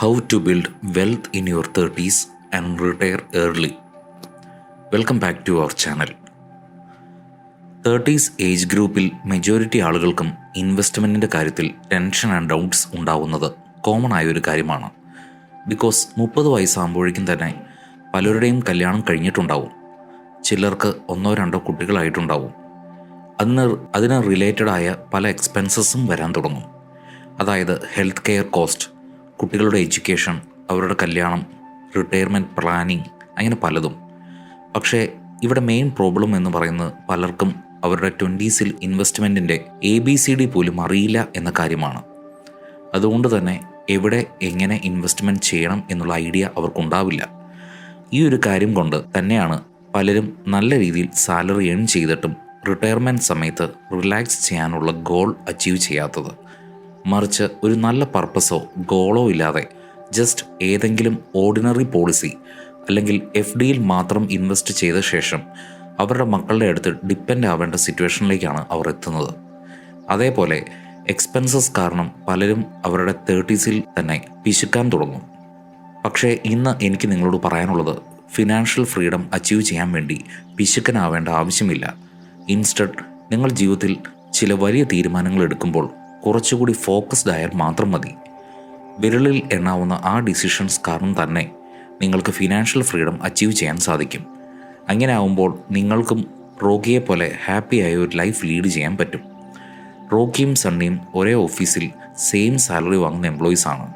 How to build wealth in your 30s and retire early. Welcome back to our channel thirties age ഗ്രൂപ്പിൽ majority ആളുകൾക്കും ഇൻവെസ്റ്റ്മെന്റിന്റെ കാര്യത്തിൽ tension and doubts ഉണ്ടാവുന്നത് common ആയ ഒരു കാര്യമാണ്. ബിക്കോസ് മുപ്പത് വയസ്സാകുമ്പോഴേക്കും തന്നെ പലരുടെയും കല്യാണം കഴിഞ്ഞിട്ടുണ്ടാവും. ചിലർക്ക് ഒന്നോ രണ്ടോ കുട്ടികളായിട്ടുണ്ടാവും. അതിന് അതിന് റിലേറ്റഡായ പല എക്സ്പെൻസസും വരാൻ തുടങ്ങും. അതായത് ഹെൽത്ത് കെയർ കോസ്റ്റ് കുട്ടികളുടെ എഡ്യൂക്കേഷൻ അവരുടെ കല്യാണം റിട്ടയർമെന്റ് പ്ലാനിങ് അങ്ങനെ പലതും. പക്ഷേ ഇവിടെ മെയിൻ പ്രോബ്ലം എന്ന് പറയുന്നത് പലർക്കും അവരുടെ ട്വന്റീസിൽ ഇൻവെസ്റ്റ്മെന്റിന്റെ എ ബി സി ഡി പോലും അറിയില്ല എന്ന കാര്യമാണ്. അതുകൊണ്ട് തന്നെ എവിടെ എങ്ങനെ ഇൻവെസ്റ്റ്മെന്റ് ചെയ്യണം എന്നുള്ള ഐഡിയ അവർക്കുണ്ടാവില്ല. ഈ ഒരു കാര്യം കൊണ്ട് തന്നെയാണ് പലരും നല്ല രീതിയിൽ സാലറി ഏൺ ചെയ്തിട്ടും റിട്ടയർമെന്റ് സമയത്ത് റിലാക്സ് ചെയ്യാനുള്ള ഗോൾ അച്ചീവ് ചെയ്യാത്തത്. മറിച്ച് ഒരു നല്ല പർപ്പസോ ഗോളോ ഇല്ലാതെ ജസ്റ്റ് ഏതെങ്കിലും ഓർഡിനറി പോളിസി അല്ലെങ്കിൽ എഫ് ഡിയിൽ മാത്രം ഇൻവെസ്റ്റ് ചെയ്ത ശേഷം അവരുടെ മക്കളുടെ അടുത്ത് ഡിപ്പെൻഡ് ആവേണ്ട സിറ്റുവേഷനിലേക്കാണ് അവർ എത്തുന്നത്. അതേപോലെ എക്സ്പെൻസസ് കാരണം പലരും അവരുടെ തേർട്ടീസിൽ തന്നെ പിശുക്കാൻ തുടങ്ങും. പക്ഷേ ഇന്ന് എനിക്ക് നിങ്ങളോട് പറയാനുള്ളത് ഫിനാൻഷ്യൽ ഫ്രീഡം അച്ചീവ് ചെയ്യാൻ വേണ്ടി പിശുക്കനാവേണ്ട ആവശ്യമില്ല. ഇൻസ്റ്റഡ് നിങ്ങൾ ജീവിതത്തിൽ ചില വലിയ തീരുമാനങ്ങൾ എടുക്കുമ്പോൾ കുറച്ചുകൂടി ഫോക്കസ്ഡ് ആയാൽ മാത്രം മതി. വിരലിൽ എണ്ണാവുന്ന ആ ഡിസിഷൻസ് കാരണം തന്നെ നിങ്ങൾക്ക് ഫിനാൻഷ്യൽ ഫ്രീഡം അച്ചീവ് ചെയ്യാൻ സാധിക്കും. അങ്ങനെ ആവുമ്പോൾ നിങ്ങൾക്കും റോക്കിയെ പോലെ ഹാപ്പിയായ ഒരു ലൈഫ് ലീഡ് ചെയ്യാൻ പറ്റും. റോക്കിയും സണ്ണിയും ഒരേ ഓഫീസിൽ സെയിം സാലറി വാങ്ങുന്ന എംപ്ലോയീസ് ആണ്.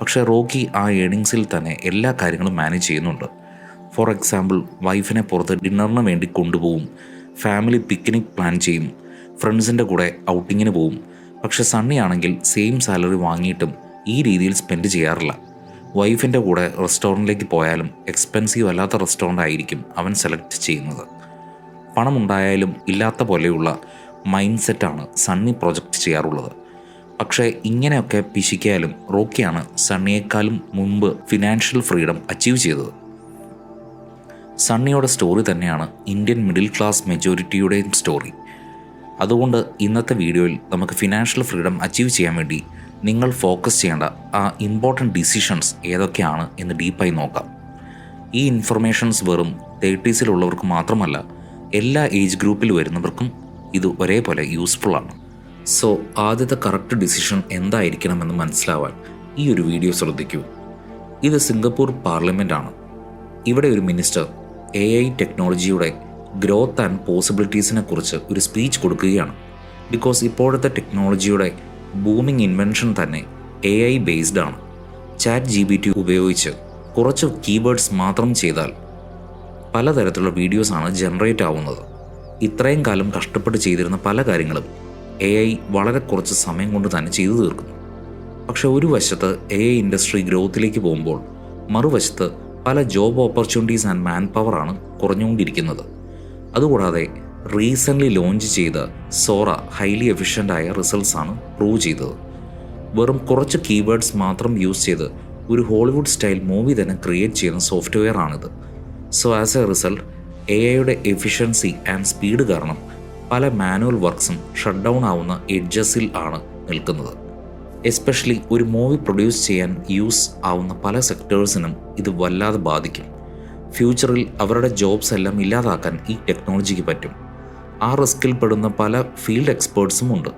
പക്ഷേ റോക്കി ആ ഏണിങ്സിൽ തന്നെ എല്ലാ കാര്യങ്ങളും മാനേജ് ചെയ്യുന്നുണ്ട്. ഫോർ എക്സാമ്പിൾ വൈഫിനെ പുറത്ത് ഡിന്നറിന് വേണ്ടി കൊണ്ടുപോകും ഫാമിലി പിക്നിക് പ്ലാൻ ചെയ്യും. ഫ്രണ്ട്സിന്റെ കൂടെ ഔട്ടിങ്ങിന് പോവും. പക്ഷെ സണ്ണി ആണെങ്കിൽ സെയിം സാലറി വാങ്ങിയിട്ടും ഈ രീതിയിൽ സ്പെൻഡ് ചെയ്യാറില്ല. വൈഫിന്റെ കൂടെ റെസ്റ്റോറന്റിലേക്ക് പോയാലും എക്സ്പെൻസീവ് അല്ലാത്ത റെസ്റ്റോറന്റ് ആയിരിക്കും അവൻ സെലക്ട് ചെയ്യുന്നത്. പണമുണ്ടായാലും ഇല്ലാത്ത പോലെയുള്ള മൈൻഡ് സെറ്റാണ് സണ്ണി പ്രൊജക്റ്റ് ചെയ്യാറുള്ളത്. പക്ഷേ ഇങ്ങനെയൊക്കെ പിശിക്കാലും റോക്കിയാണ് സണ്ണിയേക്കാളും മുമ്പ് ഫിനാൻഷ്യൽ ഫ്രീഡം അച്ചീവ് ചെയ്തത്. സണ്ണിയുടെ സ്റ്റോറി തന്നെയാണ് ഇന്ത്യൻ മിഡിൽ ക്ലാസ് മെജോറിറ്റിയുടെയും സ്റ്റോറി അതുകൊണ്ട് ഇന്നത്തെ വീഡിയോയിൽ നമുക്ക് ഫിനാൻഷ്യൽ ഫ്രീഡം അച്ചീവ് ചെയ്യാൻ വേണ്ടി നിങ്ങൾ ഫോക്കസ് ചെയ്യേണ്ട ആ ഇമ്പോർട്ടന്റ് ഡിസിഷൻസ് ഏതൊക്കെയാണ് എന്ന് ഡീപ്പായി നോക്കാം. ഈ ഇൻഫർമേഷൻസ് വെറും തേർട്ടീസിലുള്ളവർക്ക് മാത്രമല്ല എല്ലാ ഏജ് ഗ്രൂപ്പിൽ വരുന്നവർക്കും ഇത് ഒരേപോലെ യൂസ്ഫുള്ളാണ് സോ ആദ്യത്തെ കറക്റ്റ് ഡിസിഷൻ എന്തായിരിക്കണമെന്ന് മനസ്സിലാവാൻ ഈ ഒരു വീഡിയോ ശ്രദ്ധിക്കൂ. ഇത് സിംഗപ്പൂർ പാർലമെന്റാണ് ഇവിടെ ഒരു മിനിസ്റ്റർ എ ഐ ടെക്നോളജിയുടെ ഗ്രോത്ത് ആൻഡ് പോസിബിലിറ്റീസിനെ കുറിച്ച് ഒരു സ്പീച്ച് കൊടുക്കുകയാണ്. ബിക്കോസ് ഇപ്പോഴത്തെ ടെക്നോളജിയുടെ ബൂമിംഗ് ഇൻവെൻഷൻ തന്നെ എ ഐ ബേസ്ഡ് ആണ്. ചാറ്റ് ജി ബി ടി ഉപയോഗിച്ച് കുറച്ച് കീവേഡ്സ് മാത്രം ചെയ്താൽ പലതരത്തിലുള്ള വീഡിയോസാണ് ജനറേറ്റ് ആവുന്നത്. ഇത്രയും കാലം കഷ്ടപ്പെട്ട് ചെയ്തിരുന്ന പല കാര്യങ്ങളും എ ഐ വളരെ കുറച്ച് സമയം കൊണ്ട് തന്നെ ചെയ്തു തീർക്കുന്നു. പക്ഷേ ഒരു വശത്ത് എ ഐ ഇൻഡസ്ട്രി ഗ്രോത്തിലേക്ക് പോകുമ്പോൾ മറുവശത്ത് പല ജോബ് ഓപ്പർച്യൂണിറ്റീസ് ആൻഡ് മാൻ പവറാണ് കുറഞ്ഞുകൊണ്ടിരിക്കുന്നത്. അതുകൂടാതെ റീസെന്റ്ലി ലോഞ്ച് ചെയ്ത സോറ ഹൈലി എഫിഷ്യന്റ് ആയ റിസൾട്ട്സ് ആണ് പ്രൂവ് ചെയ്തത്. വെറും കുറച്ച് കീവേഡ്സ് മാത്രം യൂസ് ചെയ്ത് ഒരു ഹോളിവുഡ് സ്റ്റൈൽ മൂവി തന്നെ ക്രിയേറ്റ് ചെയ്യുന്ന സോഫ്റ്റ്വെയർ ആണിത്. So as a result A ഐയുടെ എഫിഷ്യൻസി ആൻഡ് സ്പീഡ് കാരണം പല മാനുവൽ വർക്ക്സും ഷട്ട് ഡൗൺ ആവുന്ന എഡ്ജസിൽ ആണ് നിൽക്കുന്നത്. എസ്പെഷ്യലി ഒരു മൂവി പ്രൊഡ്യൂസ് ചെയ്യാൻ യൂസ് ആവുന്ന പല സെക്ടേഴ്സിനും ഇത് വല്ലാതെ ബാധിക്കും. ഫ്യൂച്ചറിൽ അവരുടെ ജോബ്സ് എല്ലാം ഇല്ലാതാക്കാൻ ഈ ടെക്നോളജിക്ക് പറ്റും. ആ റിസ്കിൽ പെടുന്ന പല ഫീൽഡ് എക്സ്പേർട്സും ഉണ്ട്.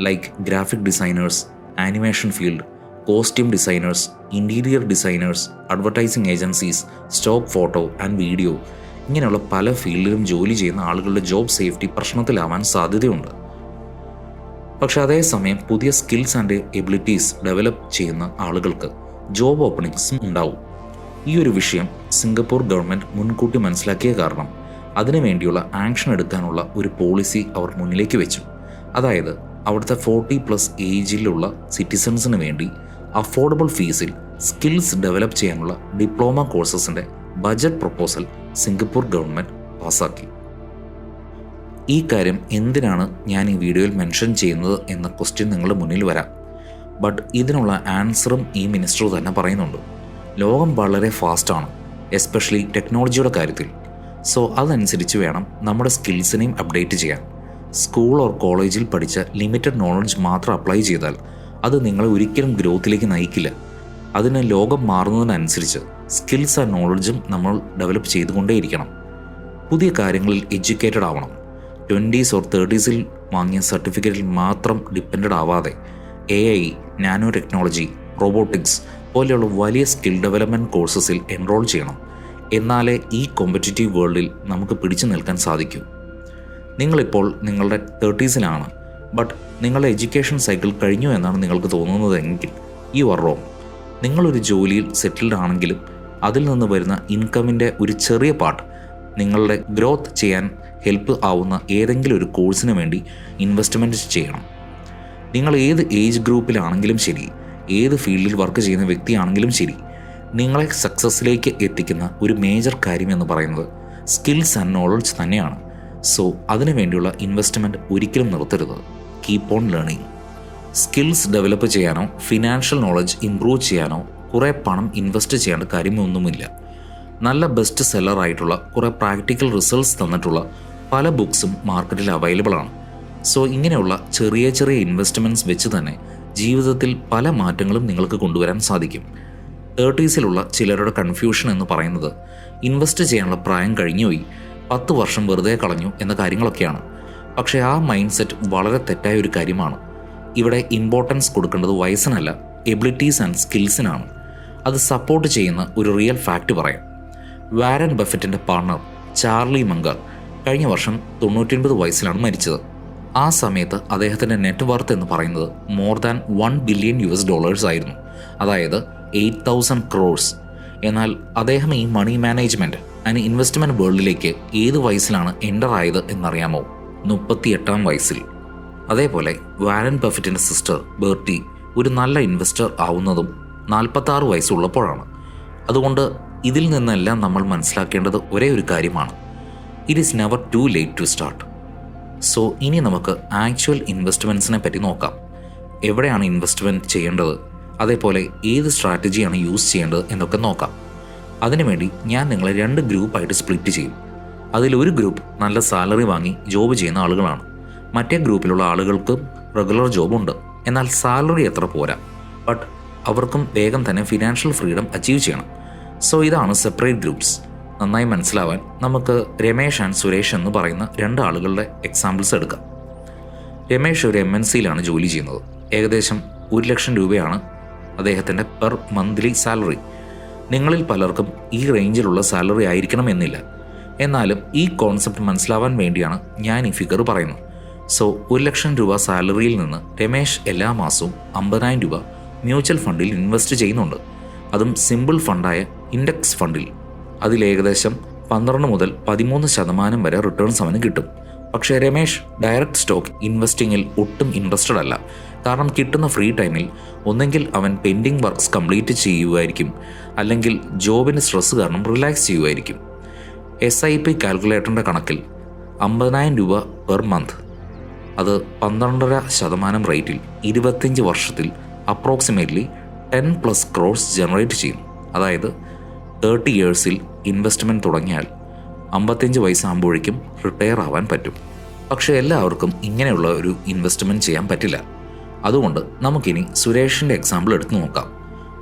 Like graphic designers animation field costume designers interior designers advertising agencies stock photo and video ഇങ്ങനെയുള്ള പല ഫീൽഡിലും ജോലി ചെയ്യുന്ന ആളുകളുടെ ജോബ് സേഫ്റ്റി പ്രശ്നത്തിലാവാൻ സാധ്യതയുണ്ട്. പക്ഷെ അതേസമയം പുതിയ സ്കിൽസ് ആൻഡ് എബിലിറ്റീസ് ഡെവലപ്പ് ചെയ്യുന്ന ആളുകൾക്ക് ജോബ് ഓപ്പണിങ്സും ഉണ്ടാവും. ഈ ഒരു വിഷയം സിംഗപ്പൂർ ഗവൺമെന്റ് മുൻകൂട്ടി മനസ്സിലാക്കിയ കാരണം. അതിനുവേണ്ടിയുള്ള ആക്ഷൻ എടുക്കാനുള്ള ഒരു പോളിസി അവർ മുന്നിലേക്ക് വെച്ചു. അതായത് അവിടുത്തെ ഫോർട്ടി പ്ലസ് ഏജിലുള്ള സിറ്റിസൺസിന് വേണ്ടി അഫോർഡബിൾ ഫീസിൽ സ്കിൽസ് ഡെവലപ്പ് ചെയ്യാനുള്ള ഡിപ്ലോമ കോഴ്സസിന്റെ ബജറ്റ് പ്രപ്പോസൽ സിംഗപ്പൂർ ഗവൺമെന്റ് പാസാക്കി ഈ കാര്യം എന്തിനാണ് ഞാൻ ഈ വീഡിയോയിൽ മെൻഷൻ ചെയ്യുന്നത് എന്ന ക്വസ്റ്റ്യൻ നിങ്ങളുടെ മുന്നിൽ വരാം. ബട്ട് ഇതിനുള്ള ആൻസറും ഈ മിനിസ്റ്റർ തന്നെ പറയുന്നുണ്ട്. ലോകം വളരെ ഫാസ്റ്റാണ് എസ്പെഷ്യലി ടെക്നോളജിയുടെ കാര്യത്തിൽ. സോ അതനുസരിച്ച് വേണം നമ്മുടെ സ്കിൽസിനെയും അപ്ഡേറ്റ് ചെയ്യാൻ. സ്കൂൾ ഓർ കോളേജിൽ പഠിച്ച ലിമിറ്റഡ് നോളജ് മാത്രം അപ്ലൈ ചെയ്താൽ അത് നിങ്ങളെ ഒരിക്കലും ഗ്രോത്തിലേക്ക് നയിക്കില്ല. അതിന് ലോകം മാറുന്നതിനനുസരിച്ച് സ്കിൽസ് ആൻഡ് നോളജും നമ്മൾ ഡെവലപ്പ് ചെയ്തുകൊണ്ടേയിരിക്കണം. പുതിയ കാര്യങ്ങളിൽ എഡ്യൂക്കേറ്റഡ് ആവണം. ട്വന്റീസ് ഓർ തേർട്ടീസിൽ വാങ്ങിയ സർട്ടിഫിക്കറ്റിൽ മാത്രം ഡിപ്പെൻഡ് ആവാതെ A I nano technology robotics പോലെയുള്ള വലിയ സ്കിൽ ഡെവലപ്മെന്റ് കോഴ്സസിൽ എൻറോൾ ചെയ്യണം. എന്നാലേ ഈ കോമ്പറ്റീറ്റീവ് വേൾഡിൽ നമുക്ക് പിടിച്ചു നിൽക്കാൻ സാധിക്കൂ. നിങ്ങളിപ്പോൾ നിങ്ങളുടെ തേർട്ടീസിലാണ് ബട്ട് നിങ്ങളുടെ എഡ്യൂക്കേഷൻ സൈക്കിൾ കഴിഞ്ഞു എന്നാണ് നിങ്ങൾക്ക് തോന്നുന്നതെങ്കിൽ യു ആർ റോങ് നിങ്ങളൊരു ജോലിയിൽ സെറ്റിൽഡ് ആണെങ്കിലും അതിൽ നിന്ന് വരുന്ന ഇൻകമിന്റെ ഒരു ചെറിയ പാർട്ട് നിങ്ങളുടെ ഗ്രോത്ത് ചെയ്യാൻ ഹെൽപ്പ് ആവുന്ന ഏതെങ്കിലും ഒരു കോഴ്സിന് വേണ്ടി ഇൻവെസ്റ്റ്മെന്റ് ചെയ്യണം. നിങ്ങൾ ഏത് ഏജ് ഗ്രൂപ്പിലാണെങ്കിലും ശരി ഏത് ഫീൽഡിൽ വർക്ക് ചെയ്യുന്ന വ്യക്തിയാണെങ്കിലും ശരി. നിങ്ങളെ സക്സസ്സിലേക്ക് എത്തിക്കുന്ന ഒരു മേജർ കാര്യം എന്ന് പറയുന്നത് സ്കിൽസ് ആൻഡ് നോളജ് തന്നെയാണ്. സോ അതിനു വേണ്ടിയുള്ള ഇൻവെസ്റ്റ്മെന്റ് ഒരിക്കലും നിർത്തരുത്. Keep on learning skills develop ചെയ്യാനോ ഫിനാൻഷ്യൽ നോളജ് ഇംപ്രൂവ് ചെയ്യാനോ കുറേ പണം ഇൻവെസ്റ്റ് ചെയ്യേണ്ട കാര്യമൊന്നുമില്ല. നല്ല ബെസ്റ്റ് സെല്ലറായിട്ടുള്ള കുറേ പ്രാക്ടിക്കൽ റിസൾട്ട്സ് തന്നിട്ടുള്ള പല ബുക്സും മാർക്കറ്റിൽ അവൈലബിൾ ആണ്. സോ ഇങ്ങനെയുള്ള ചെറിയ ചെറിയ ഇൻവെസ്റ്റ്മെന്റ്സ് വെച്ച് തന്നെ ജീവിതത്തിൽ പല മാറ്റങ്ങളും നിങ്ങൾക്ക് കൊണ്ടുവരാൻ സാധിക്കും. തേർട്ടീസിലുള്ള ചിലരുടെ കൺഫ്യൂഷൻ എന്ന് പറയുന്നത് ഇൻവെസ്റ്റ് ചെയ്യാനുള്ള പ്രായം കഴിഞ്ഞുപോയി പത്ത് വർഷം വെറുതെ കളഞ്ഞു എന്ന കാര്യങ്ങളൊക്കെയാണ്. പക്ഷേ ആ മൈൻഡ് സെറ്റ് വളരെ തെറ്റായ ഒരു കാര്യമാണ്. ഇവിടെ ഇമ്പോർട്ടൻസ് കൊടുക്കേണ്ടത് വയസ്സിനല്ല എബിലിറ്റീസ് ആൻഡ് സ്കിൽസിനാണ് അത് സപ്പോർട്ട് ചെയ്യുന്ന ഒരു റിയൽ ഫാക്റ്റ് പറയാം. വാരൻ ബഫറ്റിന്റെ പാർട്ണർ ചാർലി മങ്കർ കഴിഞ്ഞ വർഷം തൊണ്ണൂറ്റിയൊൻപത് വയസ്സിലാണ് മരിച്ചത്. ആ സമയത്ത് അദ്ദേഹത്തിന്റെ നെറ്റ് വർത്ത് എന്ന് പറയുന്നത് more than one billion U S dollars ആയിരുന്നു. അതായത് എയ്റ്റ് തൗസൻഡ് ക്രോഴ്സ് എന്നാൽ അദ്ദേഹം ഈ മണി മാനേജ്മെന്റ് ആൻഡ് ഇൻവെസ്റ്റ്മെന്റ് വേൾഡിലേക്ക് ഏത് വയസ്സിലാണ് എന്റർ ആയത് എന്നറിയാമോ? മുപ്പത്തി എട്ടാം വയസ്സിൽ. അതേപോലെ വാരൻ ബഫറ്റിന്റെ സിസ്റ്റർ ബേർട്ടി ഒരു നല്ല ഇൻവെസ്റ്റർ ആവുന്നതും നാൽപ്പത്താറ് വയസ്സുള്ളപ്പോഴാണ്. അതുകൊണ്ട് ഇതിൽ നിന്നെല്ലാം നമ്മൾ മനസ്സിലാക്കേണ്ടത് ഒരേ ഒരു കാര്യമാണ്. It is never too late to start so ഇനി നമുക്ക് ആക്ച്വൽ ഇൻവെസ്റ്റ്മെന്റ്സിനെ പറ്റി നോക്കാം. എവിടെയാണ് ഇൻവെസ്റ്റ്മെന്റ് ചെയ്യേണ്ടത്? അതേപോലെ ഏത് സ്ട്രാറ്റജിയാണ് യൂസ് ചെയ്യേണ്ടത് എന്നൊക്കെ നോക്കാം. അതിനുവേണ്ടി ഞാൻ നിങ്ങളെ രണ്ട് ഗ്രൂപ്പായിട്ട് സ്പ്ലിറ്റ് ചെയ്യും. അതിലൊരു ഗ്രൂപ്പ് നല്ല സാലറി വാങ്ങി ജോബ് ചെയ്യുന്ന ആളുകളാണ്. മറ്റേ ഗ്രൂപ്പിലുള്ള ആളുകൾക്കും റെഗുലർ ജോബുണ്ട്. എന്നാൽ സാലറി എത്ര പോരാ? ബട്ട് അവർക്കും വേഗം തന്നെ ഫിനാൻഷ്യൽ ഫ്രീഡം അച്ചീവ് ചെയ്യണം. സോ ഇതാണ് സെപ്പറേറ്റ് ഗ്രൂപ്പ്സ്. നന്നായി മനസ്സിലാവാൻ നമുക്ക് രമേഷ് ആൻഡ് സുരേഷ് എന്ന് പറയുന്ന രണ്ട് ആളുകളുടെ എക്സാമ്പിൾസ് എടുക്കാം. രമേഷ് ഒരു എം എൻ സിയിലാണ് ജോലി ചെയ്യുന്നത്. ഏകദേശം ഒരു ലക്ഷം രൂപയാണ് അദ്ദേഹത്തിന്റെ പെർ മന്ത്ലി സാലറി നിങ്ങളിൽ പലർക്കും ഈ റേഞ്ചിലുള്ള സാലറി ആയിരിക്കണം എന്നില്ല. എന്നാലും ഈ കോൺസെപ്റ്റ് മനസ്സിലാവാൻ വേണ്ടിയാണ് ഞാൻ ഈ ഫിഗർ പറയുന്നത്. സോ ഒരു ലക്ഷം രൂപ സാലറിയിൽ നിന്ന് രമേശ് എല്ലാ മാസവും അമ്പതിനായിരം രൂപ മ്യൂച്വൽ ഫണ്ടിൽ ഇൻവെസ്റ്റ് ചെയ്യുന്നുണ്ട്. അതും സിമ്പിൾ ഫണ്ടായ ഇൻഡെക്സ് ഫണ്ടിൽ അതിൽ ഏകദേശം പന്ത്രണ്ട് മുതൽ പതിമൂന്ന് ശതമാനം വരെ റിട്ടേൺ അവന് കിട്ടും. പക്ഷേ രമേശ് ഡയറക്റ്റ് സ്റ്റോക്ക് ഇൻവെസ്റ്റിങ്ങിൽ ഒട്ടും ഇൻട്രസ്റ്റഡ് അല്ല. കാരണം കിട്ടുന്ന ഫ്രീ ടൈമിൽ ഒന്നെങ്കിൽ അവൻ പെൻഡിങ് വർക്ക്സ് കംപ്ലീറ്റ് ചെയ്യുമായിരിക്കും അല്ലെങ്കിൽ ജോബിന് സ്ട്രെസ് കാരണം റിലാക്സ് ചെയ്യുമായിരിക്കും എസ് ഐ പി കാൽക്കുലേറ്ററിന്റെ കണക്കിൽ അമ്പതിനായിരം രൂപ പെർ മന്ത് അത് പന്ത്രണ്ടര ശതമാനം റേറ്റിൽ ഇരുപത്തിയഞ്ച് വർഷത്തിൽ approximately ten plus crores generate ചെയ്യും. അതായത് തേർട്ടി ഇയേഴ്സിൽ ഇൻവെസ്റ്റ്മെന്റ് തുടങ്ങിയാൽ അമ്പത്തഞ്ച് വയസ്സാകുമ്പോഴേക്കും റിട്ടയർ ആവാൻ പറ്റും. പക്ഷേ എല്ലാവർക്കും ഇങ്ങനെയുള്ള ഒരു ഇൻവെസ്റ്റ്മെന്റ് ചെയ്യാൻ പറ്റില്ല. അതുകൊണ്ട് നമുക്കിനി സുരേഷിന്റെ എക്സാമ്പിൾ എടുത്തു നോക്കാം.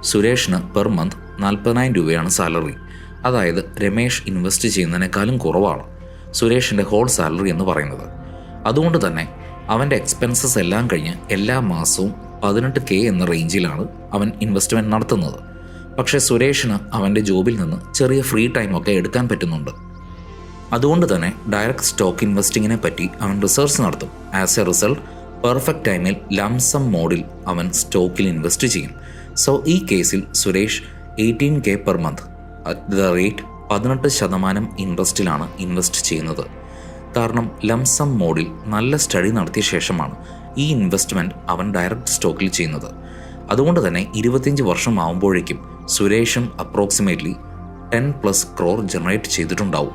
സുരേഷിന് പെർ മന്ത് നാൽപ്പതിനായിരം രൂപയാണ് സാലറി അതായത് രമേഷ് ഇൻവെസ്റ്റ് ചെയ്യുന്നതിനേക്കാളും കുറവാണ് സുരേഷിന്റെ ഹോൾ സാലറി എന്ന് പറയുന്നത്. അതുകൊണ്ട് തന്നെ അവന്റെ എക്സ്പെൻസസ് എല്ലാം കഴിഞ്ഞ് എല്ലാ മാസവും പതിനെട്ട് കെ എന്ന റേഞ്ചിലാണ് അവൻ ഇൻവെസ്റ്റ്മെന്റ് നടത്തുന്നത്. പക്ഷേ സുരേഷിന് അവന്റെ ജോബിൽ നിന്ന് ചെറിയ ഫ്രീ ടൈമൊക്കെ എടുക്കാൻ പറ്റുന്നുണ്ട്. അതുകൊണ്ട് തന്നെ ഡയറക്റ്റ് സ്റ്റോക്ക് ഇൻവെസ്റ്റിങ്ങിനെ പറ്റി അവൻ റിസർച്ച് നടത്തും. ആസ് എ റിസൾട്ട് പെർഫെക്റ്റ് ടൈമിൽ ലംസം മോഡിൽ അവൻ സ്റ്റോക്കിൽ ഇൻവെസ്റ്റ് ചെയ്യും. സോ ഈ കേസിൽ Suresh eighteen K per month at the rate പതിനെട്ട് ശതമാനം ഇൻട്രസ്റ്റിലാണ് ഇൻവെസ്റ്റ് ചെയ്യുന്നത്. കാരണം ലംസം മോഡിൽ നല്ല സ്റ്റഡി നടത്തിയ ശേഷമാണ് ഈ ഇൻവെസ്റ്റ്മെന്റ് അവൻ ഡയറക്റ്റ് സ്റ്റോക്കിൽ ചെയ്യുന്നത്. അതുകൊണ്ട് തന്നെ ഇരുപത്തിയഞ്ച് വർഷം ആവുമ്പോഴേക്കും സുരേഷും approximately ten plus crore generate ചെയ്തിട്ടുണ്ടാവും.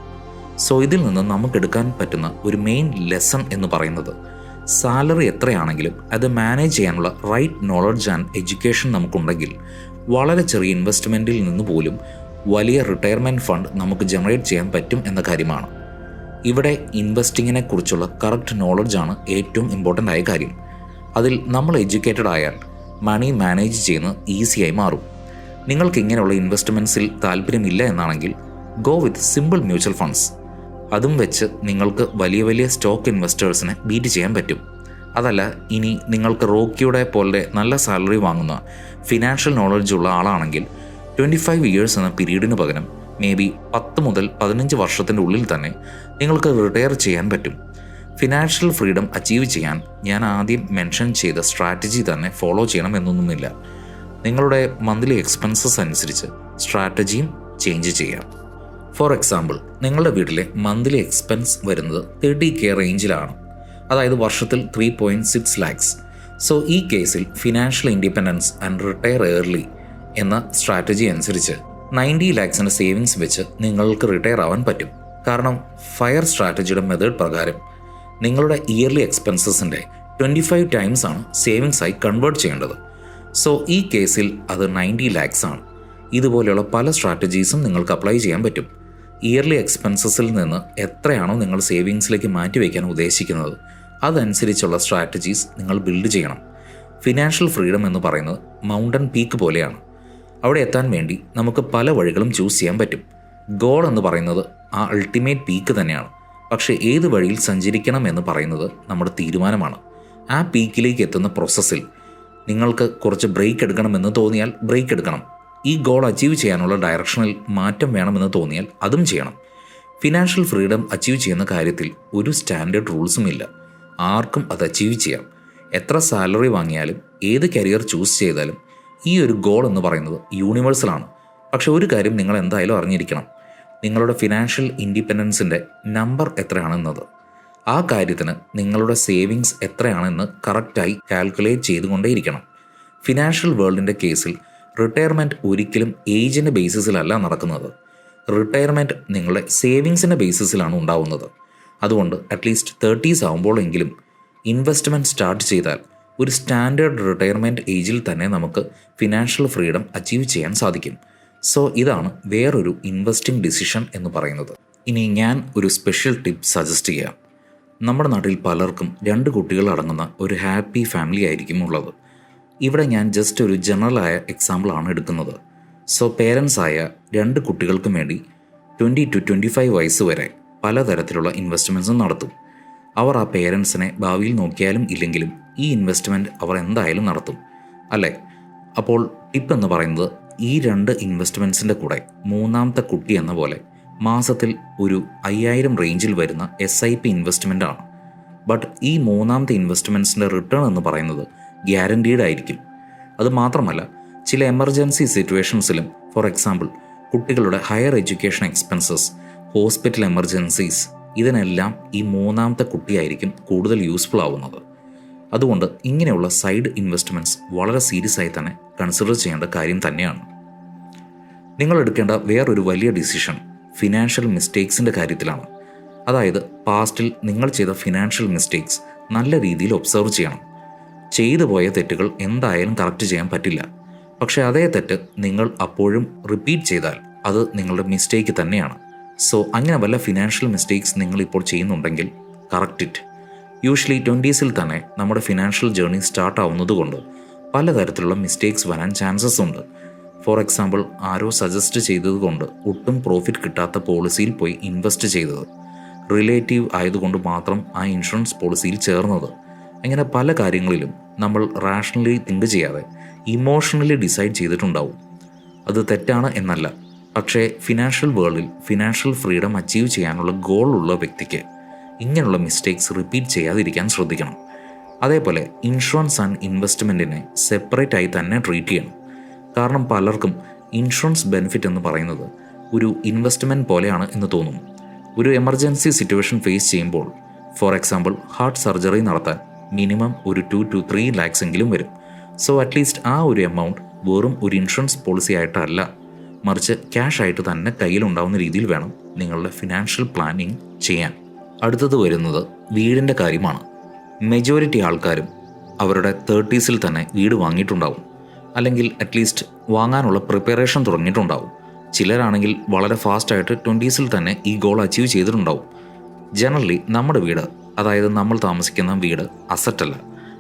സോ ഇതിൽ നിന്ന് നമുക്കെടുക്കാൻ പറ്റുന്ന ഒരു മെയിൻ ലെസൺ എന്ന് പറയുന്നത് സാലറി എത്രയാണെങ്കിലും അത് മാനേജ് ചെയ്യാനുള്ള റൈറ്റ് നോളജ് ആൻഡ് എഡ്യൂക്കേഷൻ നമുക്കുണ്ടെങ്കിൽ വളരെ ചെറിയ ഇൻവെസ്റ്റ്മെന്റിൽ നിന്ന് പോലും വലിയ റിട്ടയർമെന്റ് ഫണ്ട് നമുക്ക് ജനറേറ്റ് ചെയ്യാൻ പറ്റും എന്ന കാര്യമാണ്. ഇവിടെ ഇൻവെസ്റ്റിങ്ങിനെ കുറിച്ചുള്ള കറക്റ്റ് നോളജാണ് ഏറ്റവും ഇമ്പോർട്ടന്റ് ആയ കാര്യം. അതിൽ നമ്മൾ എഡ്യൂക്കേറ്റഡ് ആയാൽ മണി മാനേജ് ചെയ്യുന്നത് ഈസിയായി മാറും. നിങ്ങൾക്ക് ഇങ്ങനെയുള്ള ഇൻവെസ്റ്റ്മെന്റ്സിൽ താല്പര്യമില്ല എന്നാണെങ്കിൽ go with simple mutual funds. അതും വെച്ച് നിങ്ങൾക്ക് വലിയ വലിയ സ്റ്റോക്ക് ഇൻവെസ്റ്റേഴ്സിനെ ബീറ്റ് ചെയ്യാൻ പറ്റും. അതല്ല ഇനി നിങ്ങൾക്ക് റോക്കിയുടെ പോലെ നല്ല സാലറി വാങ്ങുന്ന ഫിനാൻഷ്യൽ ഉള്ള ആളാണെങ്കിൽ ട്വന്റി ഫൈവ് ഇയേഴ്സ് എന്ന പീരീഡിന് പകരം മേ ബി പത്ത് മുതൽ പതിനഞ്ച് വർഷത്തിന്റെ ഉള്ളിൽ തന്നെ നിങ്ങൾക്ക് റിട്ടയർ ചെയ്യാൻ പറ്റും. ഫിനാൻഷ്യൽ ഫ്രീഡം അച്ചീവ് ചെയ്യാൻ ഞാൻ ആദ്യം മെൻഷൻ ചെയ്ത സ്ട്രാറ്റജി തന്നെ ഫോളോ ചെയ്യണം എന്നൊന്നുമില്ല. നിങ്ങളുടെ മന്ത്ലി എക്സ്പെൻസസ് അനുസരിച്ച് സ്ട്രാറ്റജിയും ചേഞ്ച് ചെയ്യാം. ഫോർ എക്സാമ്പിൾ നിങ്ങളുടെ വീട്ടിലെ മന്ത്ലി എക്സ്പെൻസ് വരുന്നത് തേർട്ടി കെ റേഞ്ചിലാണ് അതായത് വർഷത്തിൽ three point six lakhs so ഈ കേസിൽ financial independence and retire early എന്ന സ്ട്രാറ്റജി അനുസരിച്ച് നയന്റി ലാക്സിന്റെ സേവിങ്സ് വെച്ച് നിങ്ങൾക്ക് റിട്ടയർ ആവാൻ പറ്റും. കാരണം ഫയർ സ്ട്രാറ്റജിയുടെ മെത്തേഡ് പ്രകാരം നിങ്ങളുടെ ഇയർലി എക്സ്പെൻസസിന്റെ ട്വന്റി ഫൈവ് ടൈംസ് ആണ് സേവിങ്സ് ആയി കൺവേർട്ട് ചെയ്യേണ്ടത്. സോ ഈ കേസിൽ അത് നയന്റി ലാക്സ് ആണ്. ഇതുപോലെയുള്ള പല സ്ട്രാറ്റജീസും നിങ്ങൾക്ക് അപ്ലൈ ചെയ്യാൻ പറ്റും. ഇയർലി എക്സ്പെൻസസിൽ നിന്ന് എത്രയാണോ നിങ്ങൾ സേവിങ്സിലേക്ക് മാറ്റിവെക്കാൻ ഉദ്ദേശിക്കുന്നത് അതനുസരിച്ചുള്ള സ്ട്രാറ്റജീസ് നിങ്ങൾ ബിൽഡ് ചെയ്യണം. ഫിനാൻഷ്യൽ ഫ്രീഡം എന്ന് പറയുന്നത് മൗണ്ടൻ പീക്ക് പോലെയാണ്. അവിടെ എത്താൻ വേണ്ടി നമുക്ക് പല വഴികളും ചൂസ് ചെയ്യാൻ പറ്റും. ഗോൾ എന്ന് പറയുന്നത് ആ അൾട്ടിമേറ്റ് പീക്ക് തന്നെയാണ്. പക്ഷേ ഏത് വഴിയിൽ സഞ്ചരിക്കണം എന്ന് പറയുന്നത് നമ്മുടെ തീരുമാനമാണ്. ആ പീക്കിലേക്ക് എത്തുന്ന പ്രോസസ്സിൽ നിങ്ങൾക്ക് കുറച്ച് ബ്രേക്ക് എടുക്കണമെന്ന് തോന്നിയാൽ ബ്രേക്ക് എടുക്കണം. ഈ ഗോൾ അച്ചീവ് ചെയ്യാനുള്ള ഡയറക്ഷനിൽ മാറ്റം വേണമെന്ന് തോന്നിയാൽ അതും ചെയ്യണം. ഫിനാൻഷ്യൽ ഫ്രീഡം അച്ചീവ് ചെയ്യുന്ന കാര്യത്തിൽ ഒരു സ്റ്റാൻഡേർഡ് റൂൾസും ഇല്ല. ആർക്കും അത് അച്ചീവ് ചെയ്യാം. എത്ര സാലറി വാങ്ങിയാലും ഏത് കരിയർ ചൂസ് ചെയ്താലും ഈ ഒരു ഗോൾ എന്ന് പറയുന്നത് യൂണിവേഴ്സലാണ് പക്ഷെ ഒരു കാര്യം നിങ്ങൾ എന്തായാലും അറിഞ്ഞിരിക്കണം. നിങ്ങളുടെ ഫിനാൻഷ്യൽ ഇൻഡിപെൻഡൻസിന്റെ നമ്പർ എത്രയാണെന്നത്. ആ കാര്യത്തിന് നിങ്ങളുടെ സേവിങ്സ് എത്രയാണെന്ന് കറക്റ്റായി കാൽക്കുലേറ്റ് ചെയ്തുകൊണ്ടേയിരിക്കണം. ഫിനാൻഷ്യൽ വേൾഡിന്റെ കേസിൽ റിട്ടയർമെന്റ് ഒരിക്കലും ഏജിന്റെ ബേസിസിലല്ല നടക്കുന്നത്. റിട്ടയർമെന്റ് നിങ്ങളുടെ സേവിങ്സിന്റെ ബേസിസിലാണ് ഉണ്ടാവുന്നത്. അതുകൊണ്ട് അറ്റ്ലീസ്റ്റ് തേർട്ടീസ് ആകുമ്പോഴെങ്കിലും ഇൻവെസ്റ്റ്മെന്റ് സ്റ്റാർട്ട് ചെയ്താൽ ഒരു സ്റ്റാൻഡേർഡ് റിട്ടയർമെന്റ് ഏജിൽ തന്നെ നമുക്ക് ഫിനാൻഷ്യൽ ഫ്രീഡം അച്ചീവ് ചെയ്യാൻ സാധിക്കും. സോ ഇതാണ് വേറൊരു ഇൻവെസ്റ്റിംഗ് ഡിസിഷൻ എന്ന് പറയുന്നത്. ഇനി ഞാൻ ഒരു സ്പെഷ്യൽ ടിപ്പ് സജസ്റ്റ് ചെയ്യാം. നമ്മുടെ നാട്ടിൽ പലർക്കും രണ്ട് കുട്ടികൾ അടങ്ങുന്ന ഒരു ഹാപ്പി ഫാമിലി ആയിരിക്കും ഉള്ളത്. ഇവിടെ ഞാൻ ജസ്റ്റ് ഒരു ജനറലായ എക്സാമ്പിളാണ് എടുക്കുന്നത്. സോ പേരൻസ് ആയ രണ്ട് കുട്ടികൾക്കും വേണ്ടി ട്വന്റി ടു ട്വന്റി ഫൈവ് വയസ്സ് വരെ പലതരത്തിലുള്ള ഇൻവെസ്റ്റ്മെന്റ്സും നടത്തും. അവർ ആ പേരൻസിനെ ഭാവിയിൽ നോക്കിയാലും ഇല്ലെങ്കിലും ഈ ഇൻവെസ്റ്റ്മെന്റ് അവർ എന്തായാലും നടത്തും. അല്ലേ? അപ്പോൾ ടിപ്പ് എന്ന് പറയുന്നത് ഈ രണ്ട് ഇൻവെസ്റ്റ്മെന്റ്സിന്റെ കൂടെ മൂന്നാമത്തെ കുട്ടി എന്ന പോലെ മാസത്തിൽ ഒരു അയ്യായിരം റേഞ്ചിൽ വരുന്ന എസ് ഐ പി ഇൻവെസ്റ്റ്മെന്റ് ആണ്. ബട്ട് ഈ മൂന്നാമത്തെ ഇൻവെസ്റ്റ്മെന്റ്സിന്റെ റിട്ടേൺ എന്ന് പറയുന്നത് ഗ്യാരണ്ടീഡ് ആയിരിക്കും. അത് മാത്രമല്ല ചില എമർജൻസി സിറ്റുവേഷൻസിലും ഫോർ എക്സാമ്പിൾ കുട്ടികളുടെ higher education expenses hospital emergencies ഇതിനെല്ലാം ഈ മൂന്നാമത്തെ കുട്ടിയായിരിക്കും കൂടുതൽ യൂസ്ഫുൾ ആവുന്നത്. അതുകൊണ്ട് ഇങ്ങനെയുള്ള സൈഡ് ഇൻവെസ്റ്റ്മെന്റ്സ് വളരെ സീരിയസ് ആയി തന്നെ കൺസിഡർ ചെയ്യേണ്ട കാര്യം തന്നെയാണ്. നിങ്ങൾ എടുക്കേണ്ട വേറൊരു വലിയ ഡിസിഷൻ ഫിനാൻഷ്യൽ മിസ്റ്റേക്സിന്റെ കാര്യത്തിലാണ്. അതായത് പാസ്റ്റിൽ നിങ്ങൾ ചെയ്ത ഫിനാൻഷ്യൽ മിസ്റ്റേക്സ് നല്ല രീതിയിൽ ഒബ്സർവ് ചെയ്യണം. ചെയ്തു പോയ തെറ്റുകൾ എന്തായാലും കറക്റ്റ് ചെയ്യാൻ പറ്റില്ല. പക്ഷേ അതേ തെറ്റ് നിങ്ങൾ അപ്പോഴും റിപ്പീറ്റ് ചെയ്താൽ അത് നിങ്ങളുടെ മിസ്റ്റേക്ക് തന്നെയാണ്. സോ അങ്ങനെ വല്ല ഫിനാൻഷ്യൽ മിസ്റ്റേക്സ് നിങ്ങൾ ഇപ്പോൾ ചെയ്യുന്നുണ്ടെങ്കിൽ കറക്റ്റ് ഇറ്റ്. യൂഷ്വലി ട്വന്റീസിൽ തന്നെ നമ്മുടെ ഫിനാൻഷ്യൽ ജേർണി സ്റ്റാർട്ട് ആവുന്നതുകൊണ്ട് പലതരത്തിലുള്ള മിസ്റ്റേക്സ് വരാൻ ചാൻസസ് ഉണ്ട്. ഫോർ എക്സാമ്പിൾ ആരോ സജസ്റ്റ് ചെയ്തതുകൊണ്ട് ഒട്ടും പ്രോഫിറ്റ് കിട്ടാത്ത പോളിസിയിൽ പോയി ഇൻവെസ്റ്റ് ചെയ്തത്. റിലേറ്റീവ് ആയതുകൊണ്ട് മാത്രം ആ ഇൻഷുറൻസ് പോളിസിയിൽ ചേർന്നത്. അങ്ങനെ പല കാര്യങ്ങളിലും നമ്മൾ റാഷണലി തിങ്ക് ചെയ്യാതെ ഇമോഷണലി ഡിസൈഡ് ചെയ്തിട്ടുണ്ടാവും. അത് തെറ്റാണ് എന്നല്ല. പക്ഷേ ഫിനാൻഷ്യൽ വേൾഡിൽ ഫിനാൻഷ്യൽ ഫ്രീഡം അച്ചീവ് ചെയ്യാനുള്ള ഗോൾ ഉള്ള വ്യക്തിക്ക് ഇങ്ങനെയുള്ള മിസ്റ്റേക്സ് റിപ്പീറ്റ് ചെയ്യാതിരിക്കാൻ ശ്രദ്ധിക്കണം. അതേപോലെ ഇൻഷുറൻസ് ആൻഡ് ഇൻവെസ്റ്റ്മെന്റിനെ സെപ്പറേറ്റ് ആയി തന്നെ ട്രീറ്റ് ചെയ്യണം. കാരണം പലർക്കും ഇൻഷുറൻസ് ബെനിഫിറ്റ് എന്ന് പറയുന്നത് ഒരു ഇൻവെസ്റ്റ്മെന്റ് പോലെയാണ് എന്ന് തോന്നും. ഒരു എമർജൻസി സിറ്റുവേഷൻ ഫേസ് ചെയ്യുമ്പോൾ ഫോർ എക്സാമ്പിൾ ഹാർട്ട് സർജറി നടത്താൻ മിനിമം ഒരു ടു ടു ത്രീ ലാക്സ് എങ്കിലും വരും. സോ അറ്റ്ലീസ്റ്റ് ആ ഒരു എമൗണ്ട് വെറും ഒരു ഇൻഷുറൻസ് പോളിസി ആയിട്ടല്ല. മറിച്ച് ക്യാഷ് ആയിട്ട് തന്നെ കയ്യിലുണ്ടാവുന്ന രീതിയിൽ വേണം നിങ്ങളുടെ ഫിനാൻഷ്യൽ പ്ലാനിങ് ചെയ്യാൻ. അടുത്തത് വരുന്നത് വീടിന്റെ കാര്യമാണ്. മെജോറിറ്റി ആൾക്കാരും അവരുടെ തേർട്ടീസിൽ തന്നെ വീട് വാങ്ങിയിട്ടുണ്ടാവും. അല്ലെങ്കിൽ അറ്റ്ലീസ്റ്റ് വാങ്ങാനുള്ള പ്രിപ്പറേഷൻ തുടങ്ങിയിട്ടുണ്ടാവും. ചിലരാണെങ്കിൽ വളരെ ഫാസ്റ്റായിട്ട് ട്വന്റീസിൽ തന്നെ ഈ ഗോൾ അച്ചീവ് ചെയ്തിട്ടുണ്ടാവും. ജനറലി നമ്മുടെ വീട് അതായത് നമ്മൾ താമസിക്കുന്ന വീട് അസറ്റല്ല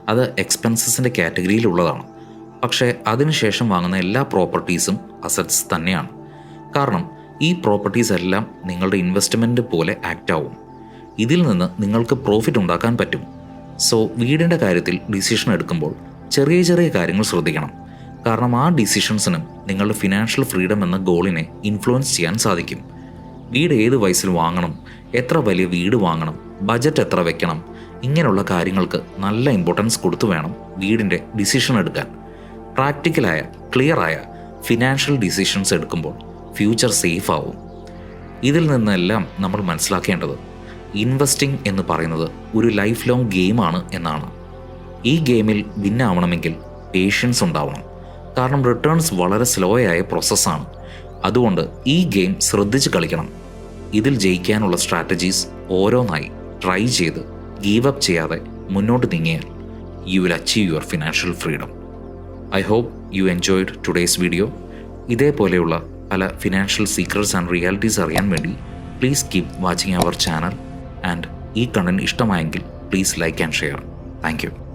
അത് എക്സ്പെൻസസിന്റെ കാറ്റഗറിയിലുള്ളതാണ് പക്ഷേ അതിനുശേഷം വാങ്ങുന്ന എല്ലാ പ്രോപ്പർട്ടീസും അസറ്റ്സ് തന്നെയാണ്. കാരണം ഈ പ്രോപ്പർട്ടീസ് എല്ലാം നിങ്ങളുടെ ഇൻവെസ്റ്റ്മെന്റ് പോലെ ആക്റ്റ് ആവും. ഇതിൽ നിന്ന് നിങ്ങൾക്ക് പ്രോഫിറ്റ് ഉണ്ടാക്കാൻ പറ്റും. സോ വീടിന്റെ കാര്യത്തിൽ ഡിസിഷൻ എടുക്കുമ്പോൾ ചെറിയ ചെറിയ കാര്യങ്ങൾ ശ്രദ്ധിക്കണം. കാരണം ആ ഡിസിഷൻസിനും നിങ്ങളുടെ ഫിനാൻഷ്യൽ ഫ്രീഡം എന്ന ഗോളിനെ ഇൻഫ്ലുവൻസ് ചെയ്യാൻ സാധിക്കും. വീട് ഏത് വയസ്സിൽ വാങ്ങണം എത്ര വലിയ വീട് വാങ്ങണം ബജറ്റ് എത്ര വെക്കണം ഇങ്ങനെയുള്ള കാര്യങ്ങൾക്ക് നല്ല ഇമ്പോർട്ടൻസ് കൊടുത്തു വേണം വീടിന്റെ ഡിസിഷൻ എടുക്കാൻ. പ്രാക്ടിക്കലായ ക്ലിയറായ ഫിനാൻഷ്യൽ ഡിസിഷൻസ് എടുക്കുമ്പോൾ ഫ്യൂച്ചർ സേഫ് ആവും. ഇതിൽ നിന്നെല്ലാം നമ്മൾ മനസ്സിലാക്കേണ്ടത് ഇൻവെസ്റ്റിംഗ് എന്ന് പറയുന്നത് ഒരു ലൈഫ് ലോങ് ഗെയിമാണ് എന്നാണ്. ഈ ഗെയിമിൽ വിന്നാവണമെങ്കിൽ പേഷ്യൻസ് ഉണ്ടാവണം. കാരണം റിട്ടേൺസ് വളരെ സ്ലോ ആയ പ്രോസസ്സാണ്. അതുകൊണ്ട് ഈ ഗെയിം ശ്രദ്ധിച്ച് കളിക്കണം. ഇതിൽ ജയിക്കാനുള്ള സ്ട്രാറ്റജീസ് ഓരോന്നായി ട്രൈ ചെയ്ത് ഗീവ് അപ്പ് ചെയ്യാതെ മുന്നോട്ട് നീങ്ങിയാൽ you will achieve your financial freedom. I hope you enjoyed today's video. ഇതേപോലെയുള്ള പല ഫിനാൻഷ്യൽ സീക്രട്സ് ആൻഡ് റിയാലിറ്റീസ് അറിയാൻ വേണ്ടി please keep watching our channel. And ഈ കണ്ടന്റ് ഇഷ്ടമായെങ്കിൽ please like and share. Thank you.